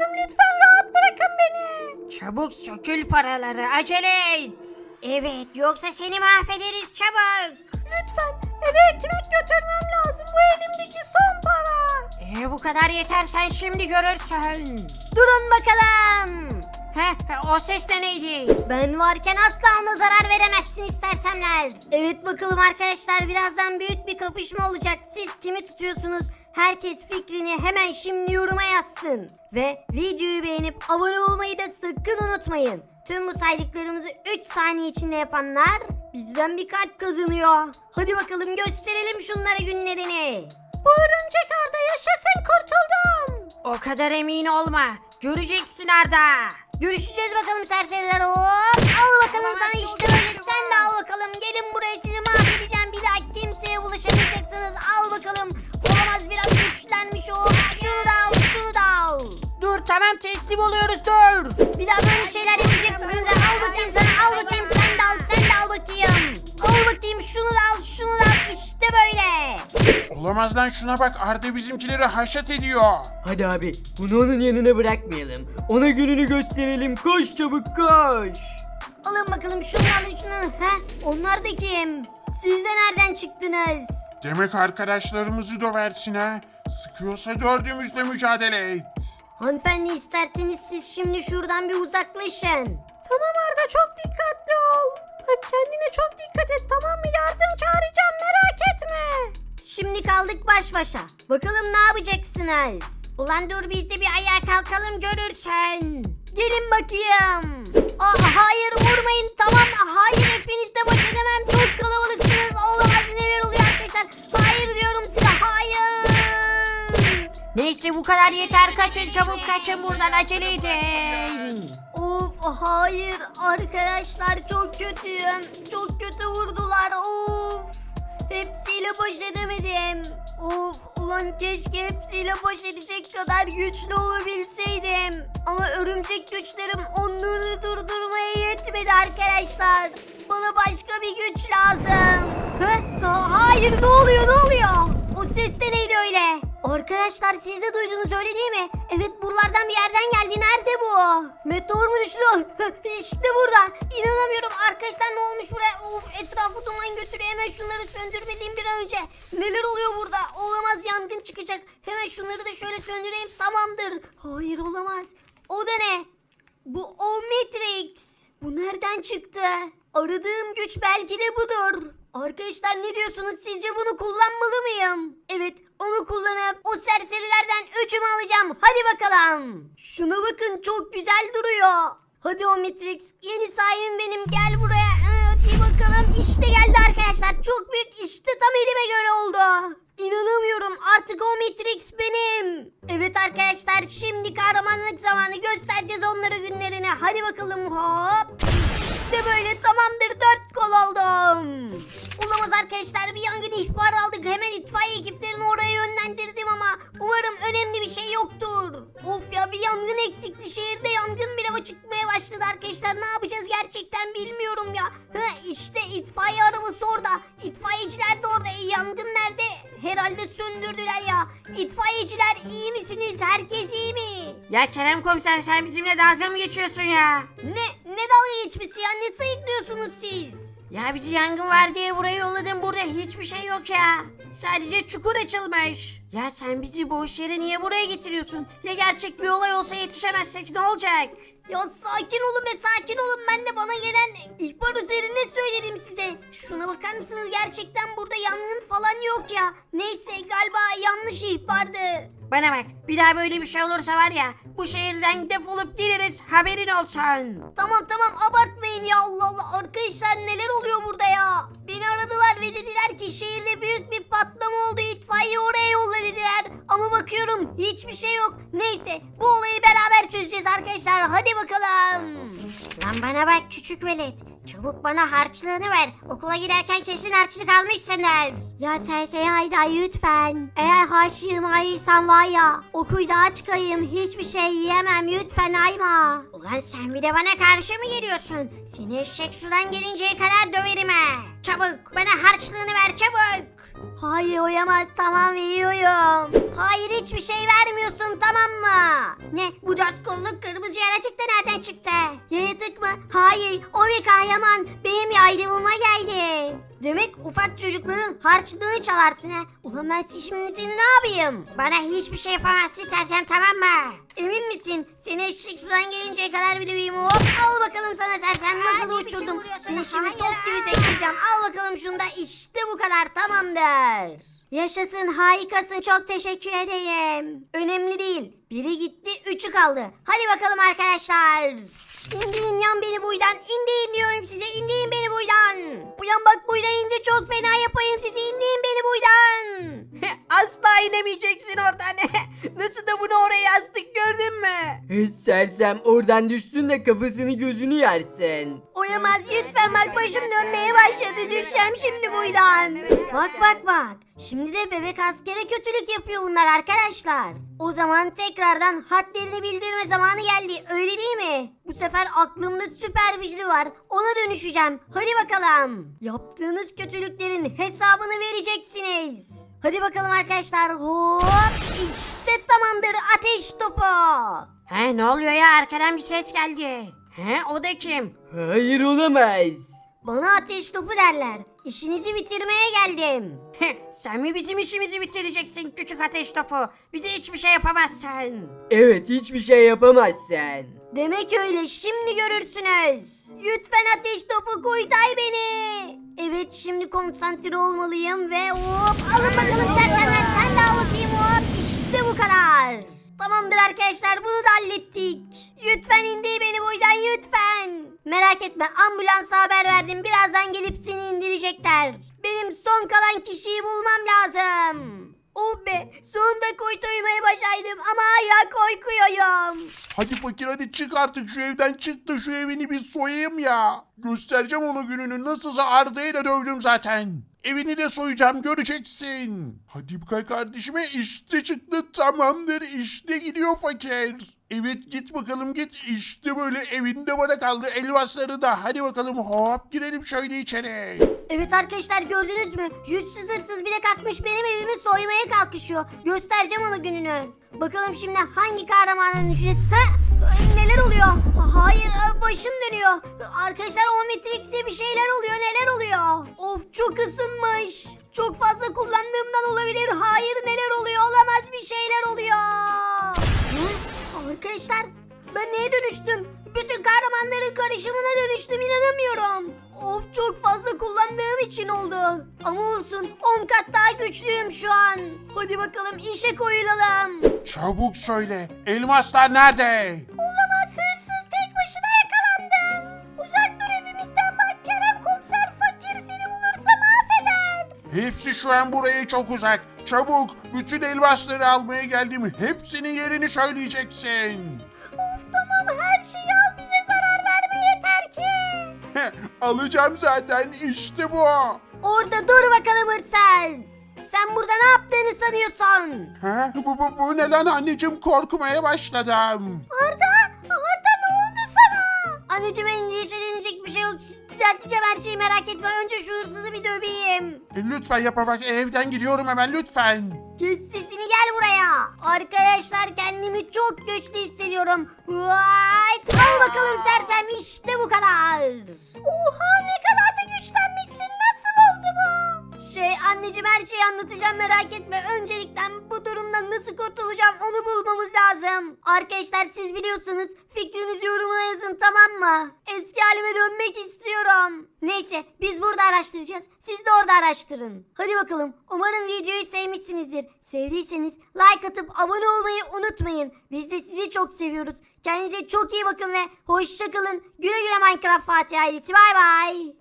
çalıştım lütfen rahat bırakın beni. Çabuk sökül paraları acele et. Evet yoksa seni mahvederiz çabuk. Lütfen eve ekmek götürmem lazım bu elimdeki son para. Ee, bu kadar yeter sen şimdi görürsün. Durun bakalım. Heh, o ses de neydi? Ben varken asla ona zarar veremezsin istersemler. Evet bakalım arkadaşlar birazdan büyük bir kapışma olacak. Siz kimi tutuyorsunuz? Herkes fikrini hemen şimdi yoruma yazsın. Ve videoyu beğenip abone olmayı da sakın unutmayın. Tüm bu saydıklarımızı 3 saniye içinde yapanlar bizden bir kalp kazanıyor. Hadi bakalım gösterelim şunlara günlerini. Bu örümcek Arda yaşasın kurtuldum. O kadar emin olma. Göreceksin Arda. Görüşeceğiz bakalım serseriler. Tamam teslim oluyoruz dur. Bir daha böyle şeyler yapacak mısınız? Al bakayım sana. Al bakayım. Sen de al. Sen de al bakayım. Al bakayım. Şunu da al. Şunu da al. İşte böyle. Olamaz lan şuna bak Arda bizimkileri haşat ediyor. Hadi abi bunu onun yanına bırakmayalım. Ona gününü gösterelim. Koş çabuk koş. Alın bakalım. Şunu alın. Şunu. Heh. Onlar da kim? Siz de nereden çıktınız? Demek arkadaşlarımızı döversin ha. Sıkıyorsa dördümüzle mücadele et. Hanımefendi isterseniz siz şimdi şuradan bir uzaklaşın. Tamam Arda çok dikkatli ol. Bak kendine çok dikkat et tamam mı? Yardım çağıracağım merak etme. Şimdi kaldık baş başa. Bakalım ne yapacaksınız? Ulan dur biz de bir ayağa kalkalım görürsen. Gelin bakayım. Aa, hayır vurmayın tamam? Hayır hepiniz de baş edemem. Çok kalabalıksınız. Neyse bu kadar yeter kaçın çabuk kaçın buradan acele edin. Of hayır arkadaşlar çok kötüyüm. Çok kötü vurdular of. Hepsiyle baş edemedim. Of ulan keşke hepsiyle baş edecek kadar güçlü olabilseydim. Ama örümcek güçlerim onları durdurmaya yetmedi arkadaşlar. Bana başka bir güç lazım. Ha- Hayır ne oluyor ne oluyor? O ses de neydi öyle? Arkadaşlar siz de duydunuz öyle değil mi? Evet buralardan bir yerden geldi. Nerede bu? Meteor mu düştü? işte burada. İnanamıyorum. Arkadaşlar ne olmuş buraya? Of etrafı duman götürüyor. Hemen şunları söndürmeliyim bir an önce. Neler oluyor burada? Olamaz yangın çıkacak. Hemen şunları da şöyle söndüreyim. Tamamdır. Hayır olamaz. O da ne? Bu Omnitrix. Bu nereden çıktı? Aradığım güç belki de budur. Arkadaşlar ne diyorsunuz? Sizce bunu kullanmalı mıyım? Evet, onu kullanıp o serserilerden üçümü alacağım. Hadi bakalım. Şuna bakın çok güzel duruyor. Hadi Omnitrix, yeni sahibim benim. Gel buraya. Ee, Hadi bakalım. İşte geldi arkadaşlar. Çok büyük. İşte tam elime göre oldu. İnanamıyorum. Artık Omnitrix benim. Evet arkadaşlar, şimdi kahramanlık zamanı göstereceğiz onlara günlerini. Hadi bakalım. Hop. İşte böyle dört kol oldum. Olamaz arkadaşlar bir yangın ihbarı aldık. Hemen itfaiye ekiplerini oraya yönlendirdim ama umarım önemli bir şey yoktur. Of ya bir yangın eksikti. Şehirde yangın bile çıkmaya başladı arkadaşlar. Ne yapacağız gerçekten bilmiyorum ya. Ha, işte itfaiye arabası orada. İtfaiyeciler de orada. E, yangın nerede? Herhalde söndürdüler ya. İtfaiyeciler iyi misiniz? Herkes iyi mi? Ya Kerem komiser sen bizimle dalga mı geçiyorsun ya? Ne ne dalga geçmesi ya? Ne sayıklıyorsunuz siz? Ya bizi yangın var diye buraya yolladın burada hiçbir şey yok ya. Sadece çukur açılmış. Ya sen bizi boş yere niye buraya getiriyorsun? Ya gerçek bir olay olsa yetişemezsek ne olacak? Ya sakin olun be sakin olun ben de bana gelen ihbar üzerine söyledim size. Şuna bakar mısınız gerçekten burada yangın falan yok ya. Neyse galiba yanlış ihbardı. Bana bak bir daha böyle bir şey olursa var ya bu şehirden defolup geliriz haberin olsun. Tamam tamam abartmayın ya Allah Allah arkadaşlar neler oluyor burada ya. Beni aradılar ve dediler ki şehirde büyük bir patlama oldu itfaiye oraya yolla dediler. Ama bakıyorum hiçbir şey yok. Neyse bu olayı beraber çözeceğiz arkadaşlar hadi bakalım. Lan bana bak küçük velet. Çabuk bana harçlığını ver. Okula giderken kesin harçlık almışsındır. Ya Sersey Hayda lütfen. Eğer harçlığımı ayırsan var ya okulda aç kalayım hiçbir şey yiyemem lütfen ayma. Ulan sen bir de bana karşı mı geliyorsun? Seni eşek sudan gelinceye kadar döverim ha. Çabuk bana harçlığını ver çabuk. Hayır Ay uyamaz tamam yiyorum. Hayır hiçbir şey vermiyorsun tamam mı? Ne bu dört kolluk kırmızı yaratık da nereden çıktı? Yaratık mı? Hayır o bir kahraman benim yardımıma geldi. Demek ufak çocukların harçlığını çalarsın ha. Ulan ben şimdi seni ne yapayım? Bana hiçbir şey yapamazsın sen sen tamam mı? Emin misin? Seni eşek sudan gelinceye kadar bir döveyim. Hop al bakalım sana sersem nasıl Hangi biçim uçurdum. Seni şimdi Hayır, top gibi sektireceğim. Al bakalım şunu da işte bu kadar tamamdır. Yaşasın harikasın çok teşekkür edeyim. Önemli değil. Biri gitti üçü kaldı. Hadi bakalım arkadaşlar. İndirin yan beni buydan. İndirin diyorum size. indirin beni buydan. Uyan bak buydan indi çok fena yapayım sizi. indirin beni buydan. Asla inemeyeceksin oradan. Nasıl da bunu oraya yazdık gördün mü? Sersem oradan düşsün de kafasını gözünü yersin. Oyamaz lütfen bak başım dönmeye başladı düşeceğim şimdi buradan. Bak bak bak. Şimdi de bebek askere kötülük yapıyor bunlar arkadaşlar. O zaman tekrardan hadlerini bildirme zamanı geldi öyle değil mi? Bu sefer aklımda süper biri var ona dönüşeceğim. Hadi bakalım. Yaptığınız kötülüklerin hesabını vereceksiniz. Hadi bakalım arkadaşlar hop işte tamamdır ateş topu. He ne oluyor ya arkadan bir ses geldi. He o da kim? Hayır olamaz. Bana ateş topu derler. İşinizi bitirmeye geldim. Sen mi bizim işimizi bitireceksin küçük ateş topu? Bize hiçbir şey yapamazsın. Evet hiçbir şey yapamazsın. Demek öyle şimdi görürsünüz. Lütfen ateş topu kurtar beni. Evet şimdi konsantre olmalıyım ve hop alın bakalım sersemler sen de al bakayım hop işte bu kadar. Tamamdır arkadaşlar bunu da hallettik. Lütfen indir beni buradan lütfen. Merak etme ambulansa haber verdim birazdan gelip seni indirecekler. Benim son kalan kişiyi bulmam lazım. Oh be sonunda kurtulmayı başardım ama hala korkuyorum. Hadi fakir hadi çık artık şu evden çık da şu evini bir soyayım ya. Göstereceğim ona gününü nasılsa Arda'yla dövdüm zaten. Evini de soyacağım göreceksin. Hadi bakay kardeşime işte çıktı tamamdır işte gidiyor fakir. Evet git bakalım git işte böyle evinde bana kaldı elmasları da hadi bakalım hop girelim şöyle içeri. Evet arkadaşlar gördünüz mü? Yüzsüz hırsız bile kalkmış benim evimi soymaya kalkışıyor. Göstereceğim ona gününü. Bakalım şimdi hangi kahramana dönüşeceğiz? Ha? Neler oluyor? Başım dönüyor. Arkadaşlar o Matrix'te bir şeyler oluyor. Neler oluyor? Of çok ısınmış. Çok fazla kullandığımdan olabilir. Hayır neler oluyor? Olamaz bir şeyler oluyor. Hı? Arkadaşlar ben neye dönüştüm? Bütün kahramanların karışımına dönüştüm inanamıyorum. Of çok fazla kullandığım için oldu. Ama olsun 10 kat daha güçlüyüm şu an. Hadi bakalım işe koyulalım. Çabuk söyle elmaslar nerede? Hepsi şu an buraya çok uzak. Çabuk bütün elmasları almaya geldim. Hepsinin yerini söyleyeceksin. Of tamam her şeyi al bize zarar verme yeter ki. Alacağım zaten işte bu. Orada dur bakalım hırsız. Sen burada ne yaptığını sanıyorsun? Ha? Bu, bu, bu ne lan anneciğim korkmaya başladım. Arda? Anneciğim endişelenecek bir şey yok. Düzelteceğim her şeyi merak etme. Önce şu hırsızı bir döveyim. E, lütfen yapma bak evden gidiyorum hemen lütfen. Kes sesini gel buraya. Arkadaşlar kendimi çok güçlü hissediyorum. Vay! Al bakalım sersem işte bu kadar. Oha Şey anneciğim her şeyi anlatacağım merak etme. Öncelikle bu durumdan nasıl kurtulacağım onu bulmamız lazım. Arkadaşlar siz biliyorsunuz fikrinizi yorumuna yazın tamam mı? Eski halime dönmek istiyorum. Neyse biz burada araştıracağız. Siz de orada araştırın. Hadi bakalım. Umarım videoyu sevmişsinizdir. Sevdiyseniz like atıp abone olmayı unutmayın. Biz de sizi çok seviyoruz. Kendinize çok iyi bakın ve hoşçakalın. Güle güle Minecraft Fatih ailesi. Bay bay.